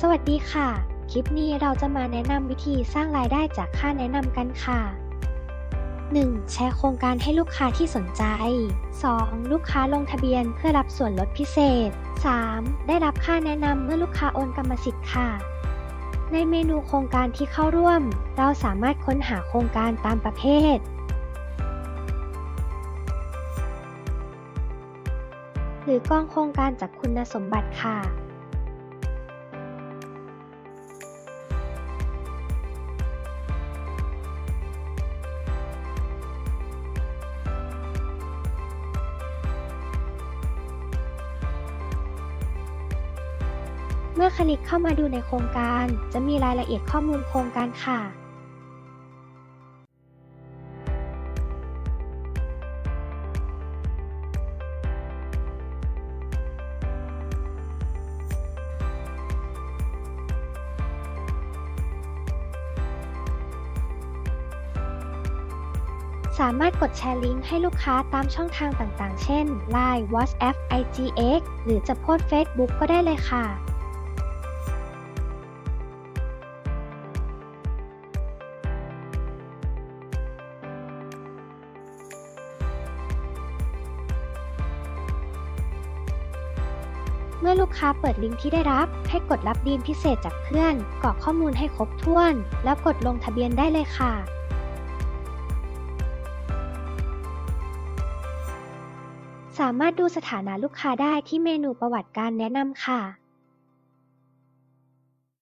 สวัสดีค่ะ คลิปนี้เราจะมาแนะนำวิธีสร้างรายได้จากค่าแนะนำกันค่ะ 1. แชร์โครงการให้ลูกค้าที่สนใจ 2. ลูกค้าลงทะเบียนเพื่อรับส่วนลดพิเศษ 3. ได้รับค่าแนะนำเมื่อลูกค้าโอนกรรมสิทธิ์ค่ะ ในเมนูโครงการที่เข้าร่วม เราสามารถค้นหาโครงการตามประเภทหรือกองโครงการจากคุณสมบัติค่ะ เมื่อคลิกเข้ามาดูในโครงการ จะมีรายละเอียดข้อมูลโครงการค่ะสามารถกดแชร์ลิงก์ให้ลูกค้าตามช่องทางต่างๆ เช่น Line, WhatsApp, IGX หรือจะโพสต์ Facebook ก็ได้เลยค่ะ เมื่อลูกค้าเปิดลิงก์ที่ได้รับ ให้กดรับดีลพิเศษจากเพื่อนกรอกข้อมูลให้ครบถ้วน แล้วกดลงทะเบียนได้เลยค่ะสามารถดูสถานะลูกค้าได้ที่เมนูประวัติการแนะนำค่ะ